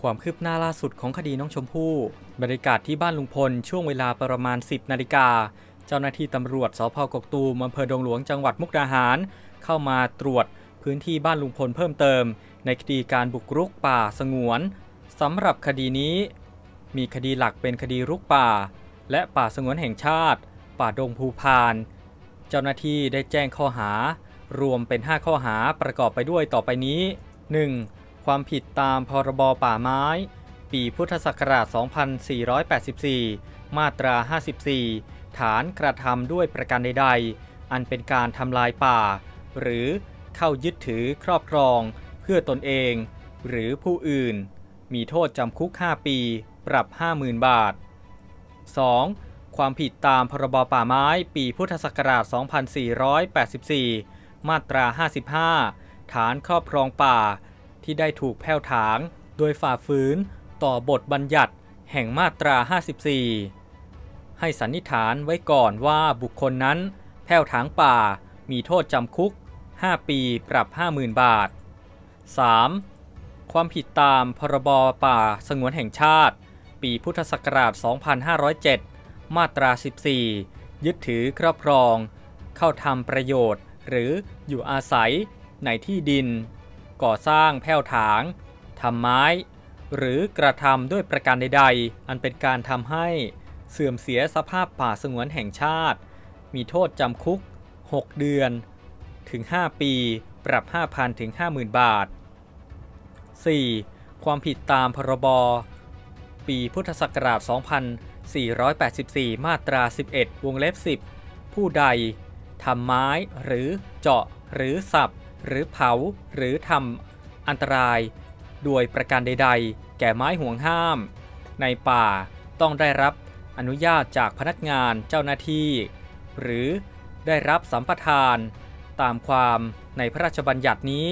ความคืบหน้าล่าสุดของคดีน้องชมพู่ บรรยากาศที่บ้านลุงพล ช่วงเวลาประมาณ 10 นาฬิกา เจ้าหน้าที่ตำรวจสพกกตูมอำเภอดงหลวงจังหวัดมุกดาหาร เข้ามาตรวจพื้นที่บ้านลุงพลเพิ่มเติม ในคดีการบุกรุกป่าสงวนสำหรับคดีนี้ มีคดีหลักเป็นคดีรุกป่า และป่าสงวนแห่งชาติ ป่าดงภูพาน เจ้าหน้าที่ได้แจ้งข้อหา รวมเป็น 5 ข้อหาประกอบไปด้วยต่อไปนี้ 1. ความผิดตามพรบป่าไม้ ปีพุทธศักราช 2484 มาตรา 54 ฐานกระทำด้วยประการใด ๆ อันเป็นการทำลายป่า หรือเข้ายึดถือครอบครอง เพื่อตนเอง หรือผู้อื่น มีโทษจำคุก 5 ปี ปรับ 50,000 บาท 2. ความผิดตามพรบป่าไม้ ปีพุทธศักราช 2484 มาตรา 55 ฐานครอบครองป่า ที่ได้ถูกแพ่วถาง โดยฝ่าฝืนต่อบทบัญญัติแห่งมาตรา 54 ให้สันนิษฐานไว้ก่อนว่าบุคคลนั้นแพ่วถางป่ามีโทษจำคุก 5 ปีปรับ 50,000 บาท 3. ความผิดตามพรบป่าสงวนแห่งชาติ ปีพุทธศักราช 2507 มาตรา 14 ยึดถือครอบครอง เข้าทำประโยชน์หรืออยู่อาศัยในที่ดิน ก่อสร้างแผ่วถางทำไม้ หรือกระทำด้วยประการใดๆ อันเป็นการทำให้เสื่อมเสียสภาพป่าสงวนแห่งชาติ มีโทษจำคุก 6 เดือน ถึง 5 ปี ปรับ 5,000 ถึง 50,000 บาท 4. ความผิดตามพรบ ปีพุทธศักราช 2484 มาตรา 11 วงเล็บ 10 ผู้ใดทำไม้หรือเจาะหรือสับ หรือเผาหรือทำอันตราย โดยประการใด ๆ แก่ไม้ห่วงห้าม ในป่าต้องได้รับอนุญาตจากพนักงานเจ้าหน้าที่ หรือได้รับสัมปทาน ตามความในพระราชบัญญัตินี้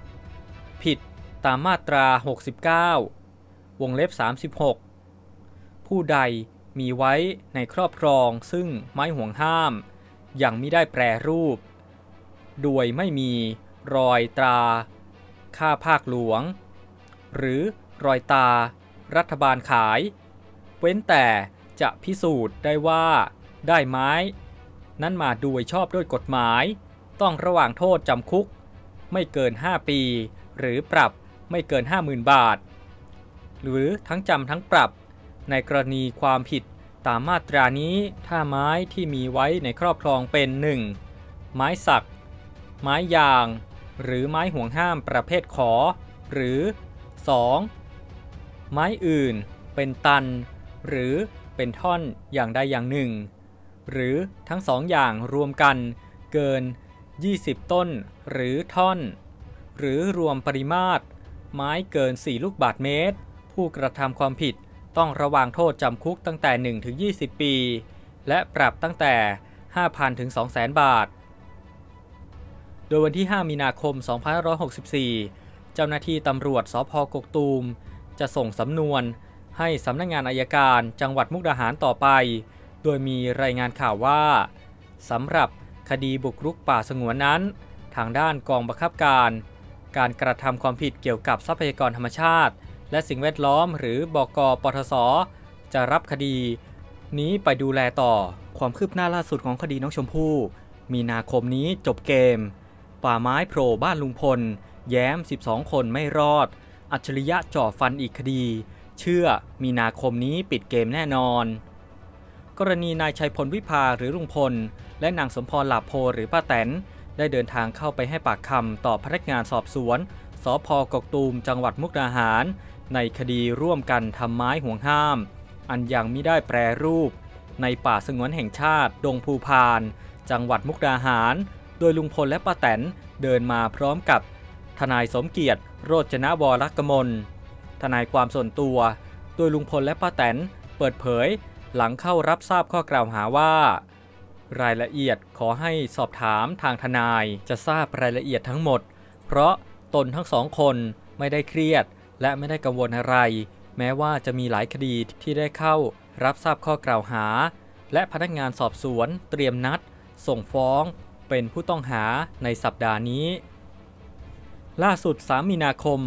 5. ผิดตามมาตรา 69 วงเล็บ 36 ผู้ใดมีไว้ในครอบครองซึ่งไม้ห่วงห้ามอย่างไม่ได้แปรรูป โดยไม่มีรอยตรา ค่าภาคหลวง หรือรอยตา รัฐบาลขาย เว้นแต่จะพิสูจน์ได้ว่าได้ไม้ นั้นมาโดยชอบด้วยกฎหมาย ต้องระหว่างโทษจำคุก ไม่เกิน 5 ปี หรือปรับไม่เกิน 50,000 บาท หรือทั้งจำทั้งปรับ ในกรณีความผิดตามมาตรานี้ถ้าไม้ที่มีไว้ในครอบครองเป็น 1. ไม้สัก ไม้ยาง หรือไม้ห่วงห้ามประเภทขอ หรือ 2. ไม้อื่น เป็นตัน หรือเป็นท่อนอย่างใดอย่างหนึ่ง หรือทั้งสองอย่างรวมกันเกิน 20 ต้น หรือท่อน หรือรวมปริมาตร ไม้เกิน 4 ลูกบาทเมตร ผู้กระทำความผิดต้องระวางโทษจำคุกตั้งแต่1ถึง20 ปี และปรับตั้งแต่ 5,000ถึง200,000 บาท โดยวันที่ 5 มีนาคม 2564 เจ้าหน้าที่ตำรวจสพกกตูม จะส่งสำนวน ให้สำนักงงานอายการจังหวัดมุกดาหารต่อไป โดยมีรายงานข่าวว่าสำหรับคดีบุกรุกป่าสงวนนั้น ทางด้านกองบังคับการ การกระทำความผิดเกี่ยวกับทรัพยากรธรรมชาติ และสิ่งแวดล้อม หรือบกปทศจะรับคดี นี้ไปดูแลต่อความคืบหน้าล่าสุดของคดีน้องชมพู่ มีนาคมนี้จบเกม ป่าไม้โผล่บ้านลุงพล แย้ม 12 คนไม่รอด อัจฉริยะจ่อฟันอีกคดี เชื่อมีนาคมนี้ปิดเกมแน่นอน กรณีนายชัยพลวิภาหรือลุงพล และนางสมพรหลาโพหรือป้าแตน ได้เดินทางเข้าไปให้ปากคำต่อพนักงานสอบสวน สพกกตูมจังหวัดมุกดาหาร ในคดีร่วมกันทำไม้ห่วงห้าม อันยังไม่ได้แปรรูป ในป่าสงวนแห่งชาติ ดงภูพาน จังหวัดมุกดาหาร โดยลุงพลและป้าแตนเดินมาพร้อมกับ ทนายสมเกียรติ โรจนวรกมล ทนายความส่วนตัว โดยลุงพลและป้าแตนเปิดเผย หลังเข้ารับทราบข้อกล่าวหาว่า รายละเอียดขอให้สอบถามทางทนายจะทราบรายละเอียดทั้งหมด เพราะตนทั้งสองคนไม่ได้เครียด และไม่ได้กังวลอะไร แม้ว่าจะมีหลายคดีที่ได้เข้า รับทราบข้อกล่าวหา และพนักงานสอบสวนเตรียมนัด ส่งฟ้อง เป็นผู้ต้องหาในสัปดาห์นี้ ล่าสุด 3 มีนาคม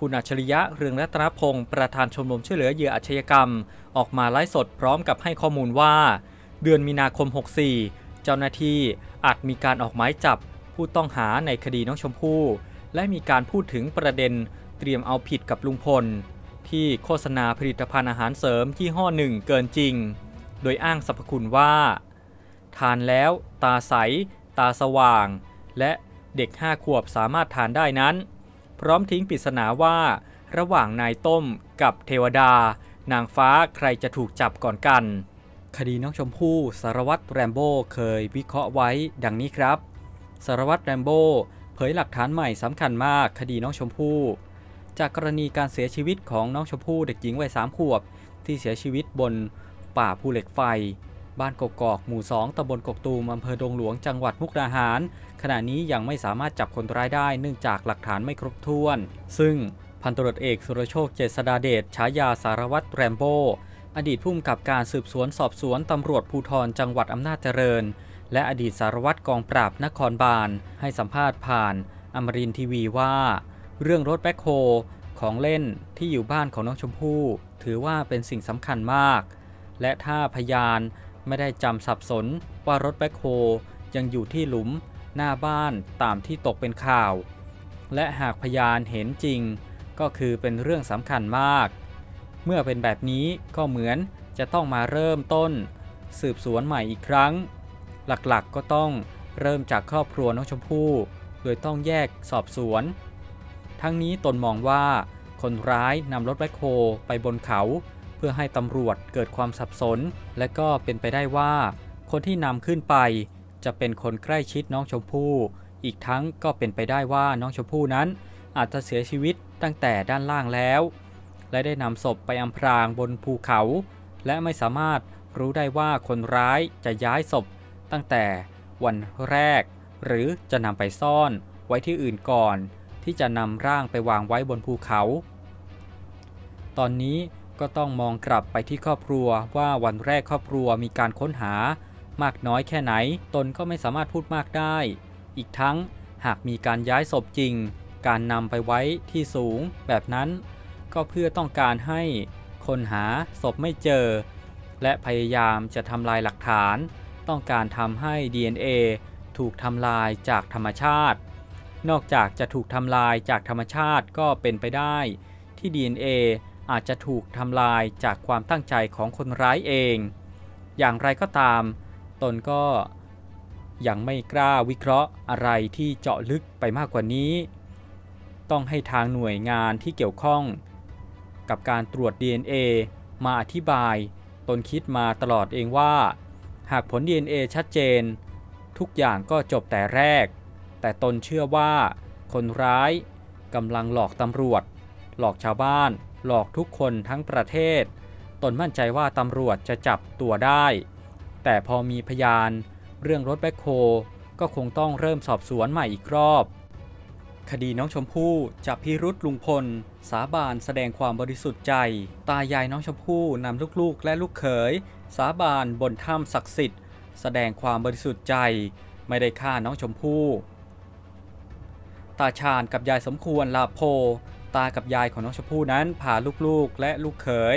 คุณอัจฉริยะเรืองรัตนพงศ์ประธานชมรมช่วยเหลือเหยื่ออาชญากรรม ออกมาไลฟ์สดพร้อมกับให้ข้อมูลว่า เดือนมีนาคม 64 เจ้าหน้าที่อาจมีการออกหมายจับผู้ต้องหาในคดีน้องชมพู่ และมีการพูดถึงประเด็นเตรียมเอาผิดกับลุงพล ที่โฆษณาผลิตภัณฑ์อาหารเสริมยี่ห้อหนึ่งเกินจริง โดยอ้างสรรพคุณว่า ทานแล้วตาใส ตาสว่าง และเด็ก5ขวบสามารถทานได้นั้น พร้อมทิ้งปริศนาว่า ระหว่างนายต้มกับเทวดา นางฟ้าใครจะถูกจับก่อนกัน คดีน้องชมพู่สารวัตรแรมโบ้เคยวิเคราะห์ไว้ดังนี้ครับสารวัตรแรมโบ้เผยหลักฐานใหม่สำคัญมากคดีน้องชมพู่ จากกรณีการเสียชีวิตของน้องชมพู่เด็กหญิงวัยสามขวบ ที่เสียชีวิตบนป่าภูเหล็กไฟ บ้านกกอกหมู่ 2ตำบลกกตูมอำเภอดงหลวงจังหวัดมุกดาหาร ขณะนี้ยังไม่สามารถจับคนร้ายได้เนื่องจากหลักฐานไม่ครบถ้วน ซึ่งพันตรวจเอกสุรโชคเจษดาเดชฉายาสารวัตรแรมโบอดีตผู้กำกับการสืบสวนสอบสวนตำรวจภูธรจังหวัดอำนาจเจริญ และอดีตสารวัตรกองปราบนครบาล ให้สัมภาษณ์ผ่านอมรินทีวีว่า เรื่องรถแบ็คโฮของเล่นที่อยู่บ้านของน้องชมพู่ ถือว่าเป็นสิ่งสำคัญมาก และถ้าพยาน ไม่ได้จำสับสนว่ารถแบ็คโฮยังอยู่ที่หลุมหน้าบ้านตามที่ตกเป็นข่าว และหากพยานเห็นจริง ก็คือเป็นเรื่องสำคัญมาก เมื่อเป็นแบบนี้ก็เหมือนจะต้องมาเริ่มต้น สืบสวนใหม่อีกครั้ง หลักๆก็ต้องเริ่มจากครอบครัวน้องชมพู่ โดยต้องแยกสอบสวน ทั้งนี้ตนมองว่าคนร้ายนำรถแบ็คโฮไปบนเขา พื่อให้ตำรวจเกิดความสับสน และก็เป็นไปได้ว่า คนที่นำขึ้นไป จะเป็นคนใกล้ชิดน้องชมพู่ อีกทั้งก็เป็นไปได้ว่าน้องชมพู่นั้น อาจจะเสียชีวิตตั้งแต่ด้านล่างแล้ว และได้นำศพไปอำพรางบนภูเขา และไม่สามารถรู้ได้ว่าคนร้ายจะย้ายศพ ตั้งแต่วันแรก หรือจะนำไปซ่อนไว้ที่อื่นก่อน ที่จะนำร่างไปวางไว้บนภูเขา ตอนนี้ ก็ต้องมองกลับไปที่ครอบครัวว่าวันแรกครอบครัวมีการค้นหามากน้อยแค่ไหน ตนก็ไม่สามารถพูดมากได้ อีกทั้งหากมีการย้ายศพจริง การนำไปไว้ที่สูงแบบนั้น ก็เพื่อต้องการให้คนหาศพไม่เจอ และพยายามจะทำลายหลักฐาน ต้องการทำให้ DNA ถูกทำลายจากธรรมชาติ นอกจากจะถูกทำลายจากธรรมชาติก็เป็นไปได้ที่ DNA อาจจะถูกทำลายจากความตั้งใจของคนร้ายเอง อย่างไรก็ตาม ตนก็ยังไม่กล้าวิเคราะห์อะไรที่เจาะลึกไปมากกว่านี้ ต้องให้ทางหน่วยงานที่เกี่ยวข้อง กับการตรวจ DNA มาอธิบาย ตนคิดมาตลอดเองว่า หากผล DNA ชัดเจน ทุกอย่างก็จบแต่แรก แต่ตนเชื่อว่าคนร้ายกำลังหลอกตำรวจ หลอกชาวบ้าน หลอกทุกคนทั้งประเทศ ตนมั่นใจว่าตำรวจจะจับตัวได้ แต่พอมีพยานเรื่องรถแบ็คโฮก็คงต้องเริ่มสอบสวนใหม่อีกรอบ คดีน้องชมพู่จับพิรุษลุงพล สาบานแสดงความบริสุทธิ์ใจ ตายายน้องชมพู่นำลูกๆ และลูกเขย สาบานบนถ้ำศักดิ์สิทธิ์ แสดงความบริสุทธิ์ใจ ไม่ได้ฆ่าน้องชมพู่ตาชาญกับยายสมควรลาโพ ตากับยายของน้องชมพู่นั้นพาลูกๆและลูกเขย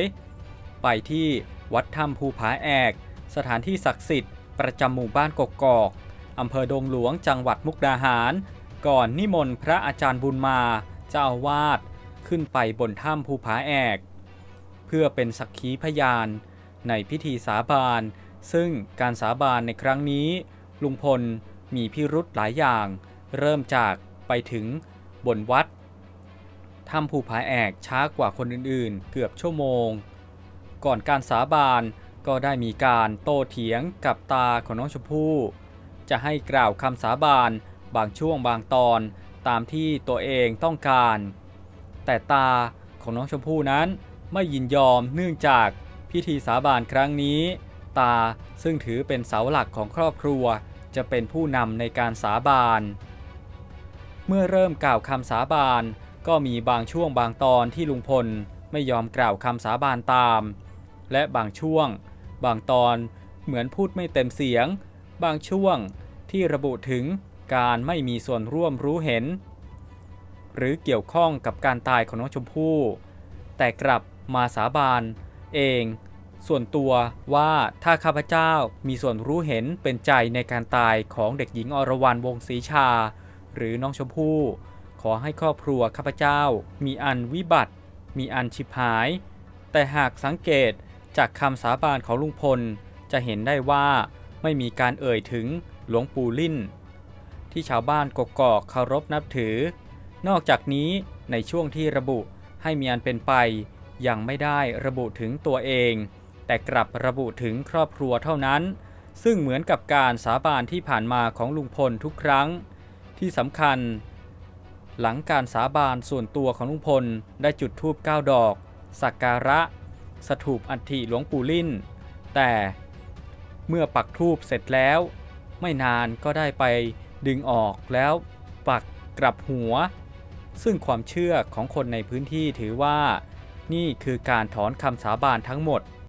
ไปที่วัดถ้ำภูผาแอก สถานที่ศักดิ์สิทธิ์ประจำหมู่บ้านกกอกอำเภอดงหลวงจังหวัดมุกดาหาร ก่อนนิมนต์พระอาจารย์บุญมา เจ้าอาวาสขึ้นไปบนถ้ำภูผาแอก เพื่อเป็นสักขีพยาน ในพิธีสาบาน ซึ่งการสาบานในครั้งนี้ ลุงพลมีพิรุธหลายอย่าง เริ่มจากไปถึงบนวัด ถ้ำภูผาแอกช้ากว่าคนอื่นๆ เกือบชั่วโมง ก่อนการสาบานก็ได้มีการโต้เถียงกับตาของน้องชมพู่ จะให้กล่าวคำสาบานบางช่วงบางตอนตามที่ตัวเองต้องการ แต่ตาของน้องชมพู่นั้นไม่ยินยอมเนื่องจากพิธีสาบานครั้งนี้ ตาซึ่งถือเป็นเสาหลักของครอบครัวจะเป็นผู้นำในการสาบาน เมื่อเริ่มกล่าวคำสาบาน ก็มีบางช่วงบางตอนที่ลุงพลไม่ยอมกล่าวคำสาบานตาม และบางช่วง บางตอนเหมือนพูดไม่เต็มเสียง บางช่วงที่ระบุถึงการไม่มีส่วนร่วมรู้เห็น หรือเกี่ยวข้องกับการตายของน้องชมพู่ แต่กลับมาสาบานเอง ส่วนตัวว่าถ้าข้าพเจ้ามีส่วนรู้เห็นเป็นใจในการตายของเด็กหญิงอรวรรณวงศรีชา หรือน้องชมพู่ ขอให้ครอบครัวข้าพเจ้า มีอันวิบัติ มีอันชิบหาย แต่หากสังเกตจากคำสาบานของลุงพล จะเห็นได้ว่าไม่มีการเอ่ยถึงหลวงปู่ลิ่น ที่ชาวบ้านกกอกเคารพนับถือ นอกจากนี้ในช่วงที่ระบุให้มีอันเป็นไป ยังไม่ได้ระบุถึงตัวเอง แต่กลับระบุถึงครอบครัวเท่านั้น ซึ่งเหมือนกับการสาบานที่ผ่านมาของลุงพลทุกครั้ง ที่สำคัญ หลังการสาบานส่วนตัวของลุงพลได้จุดธูป9ดอก สักการะ สถูปอัฐิหลวงปู่ลิ่น แต่เมื่อปักธูปเสร็จแล้ว ไม่นานก็ได้ไปดึงออกแล้วปักกลับหัว ซึ่งความเชื่อของคนในพื้นที่ถือว่า นี่คือการถอนคำสาบานทั้งหมด